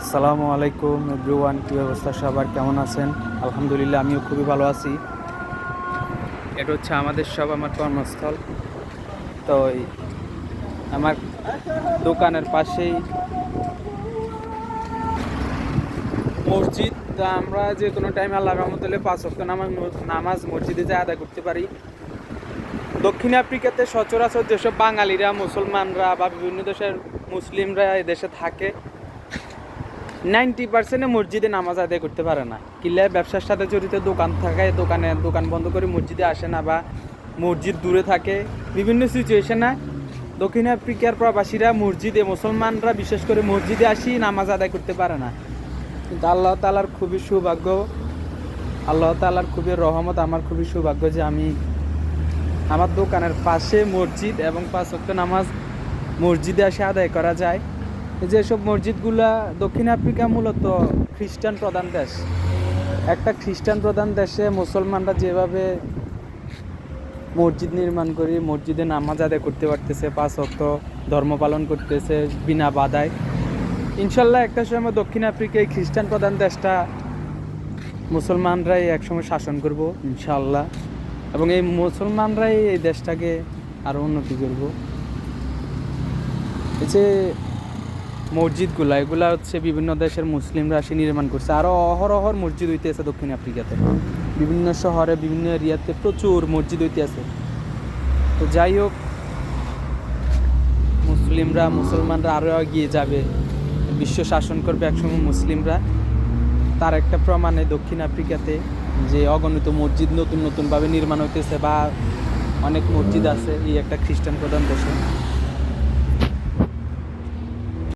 আসসালামু আলাইকুম এভরিওয়ান, কী অবস্থা সবার? কেমন আছেন? আলহামদুলিল্লাহ, আমিও খুবই ভালো আছি। এটা হচ্ছে আমাদের সব, আমার কর্মস্থল। তো আমার দোকানের পাশেই মসজিদ তা আমরা যে কোনো টাইম আল্লাহ রহমতুল্লাহ পাঁচ ওয়াক্ত নামাজ নামাজ মসজিদে যা আদায় করতে পারি। দক্ষিণ আফ্রিকাতে সচরাচর যেসব বাঙালিরা, মুসলমানরা বা বিভিন্ন দেশের মুসলিমরা এদেশে থাকে নাইনটি পার্সেন্টে মসজিদে নামাজ আদায় করতে পারে না। কিল্লায় ব্যবসার সাথে জড়িত দোকান থাকায় দোকানে, দোকান বন্ধ করে মসজিদে আসে না বা মসজিদ দূরে থাকে। বিভিন্ন সিচুয়েশনে দক্ষিণ আফ্রিকার প্রবাসীরা মসজিদে, মুসলমানরা বিশেষ করে মসজিদে আসি নামাজ আদায় করতে পারে না। কিন্তু আল্লাহ তালার খুবই সৌভাগ্য, আল্লাহ তালার খুবই রহমত, আমার খুবই সৌভাগ্য যে আমি আমার দোকানের পাশে মসজিদ এবং পাঁচ নামাজ মসজিদে এসে আদায় করা যায়। এই যে সব মসজিদগুলা দক্ষিণ আফ্রিকা মূলত খ্রিস্টান প্রধান দেশ। একটা খ্রিস্টান প্রধান দেশে মুসলমানরা যেভাবে মসজিদ নির্মাণ করি, মসজিদে নামাজ আদায় করতে পারতেছে, পাঁচ অক্ত ধর্ম পালন করতেছে বিনা বাধায়। ইনশাল্লাহ একটা সময় দক্ষিণ আফ্রিকায় খ্রিস্টান প্রধান দেশটা মুসলমানরাই একসময় শাসন করব, ইনশাল্লাহ। এবং এই মুসলমানরাই এই দেশটাকে আরও উন্নতি করব। এই যে মসজিদগুলা, এগুলা হচ্ছে বিভিন্ন দেশের মুসলিমরা এসে নির্মাণ করছে। আরও অহরহর মসজিদ হইতেছে দক্ষিণ আফ্রিকাতে। বিভিন্ন শহরে, বিভিন্ন এরিয়াতে প্রচুর মসজিদ হইতেছে তো যাই হোক, মুসলিমরা, মুসলমানরা আরও এগিয়ে যাবে। বিশ্ব শাসন করবে একসময় মুসলিমরা। তার একটা প্রমাণে দক্ষিণ আফ্রিকাতে, যে অগণিত মসজিদ নতুন নতুনভাবে নির্মাণ হইতেছে বা অনেক মসজিদ আছে, এই একটা খ্রিস্টান প্রধান দেশে।